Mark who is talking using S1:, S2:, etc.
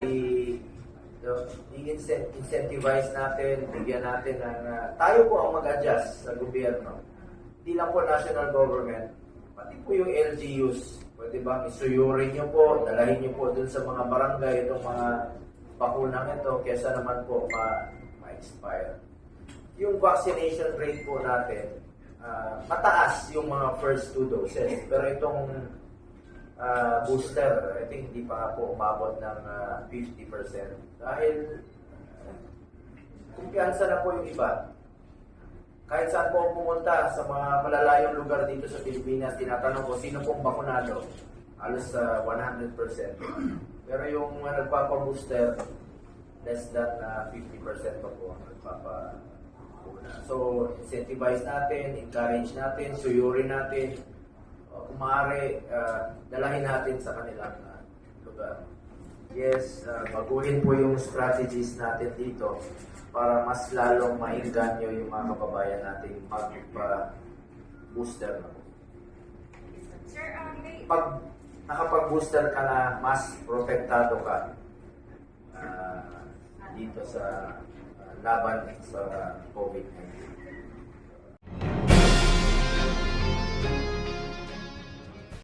S1: i- i-incent- incentivize natin, bigyan natin ng, ah, tayo po ang mag-adjust sa gobyerno. Hindi lang po national government, pati po yung LGUs. Pwede ba, isuyurin nyo po, dalahin nyo po dun sa mga barangay itong mga bakunang ito, kesa naman po ma- ma-expire. Yung vaccination rate po natin, ah, mataas yung mga first two doses. Pero itong ah, booster, I think hindi pa nga po umabot ng ah, 50%. Dahil ah, kumpiyansa na po yung iba. Kahit saan po pumunta sa mga malalayong lugar dito sa Pilipinas, tinatanong ko sino pong bakunado. Halos sa 100%. Pero yung mga nagpapa-booster, less than ah, 50% pa po ang nagpapa-una. So, incentivize natin, encourage natin, suyurin natin, kung maaari, ah, dalahin natin sa kanilang ah, lugar. Yes, ah, baguhin po yung strategies natin dito para mas lalong maingganyo yung mga kababayan nating magpa-booster na po.
S2: Sir, um, may...
S1: Pag nakapag-booster ka na, mas protektado ka ah, dito sa ah, laban sa COVID-19.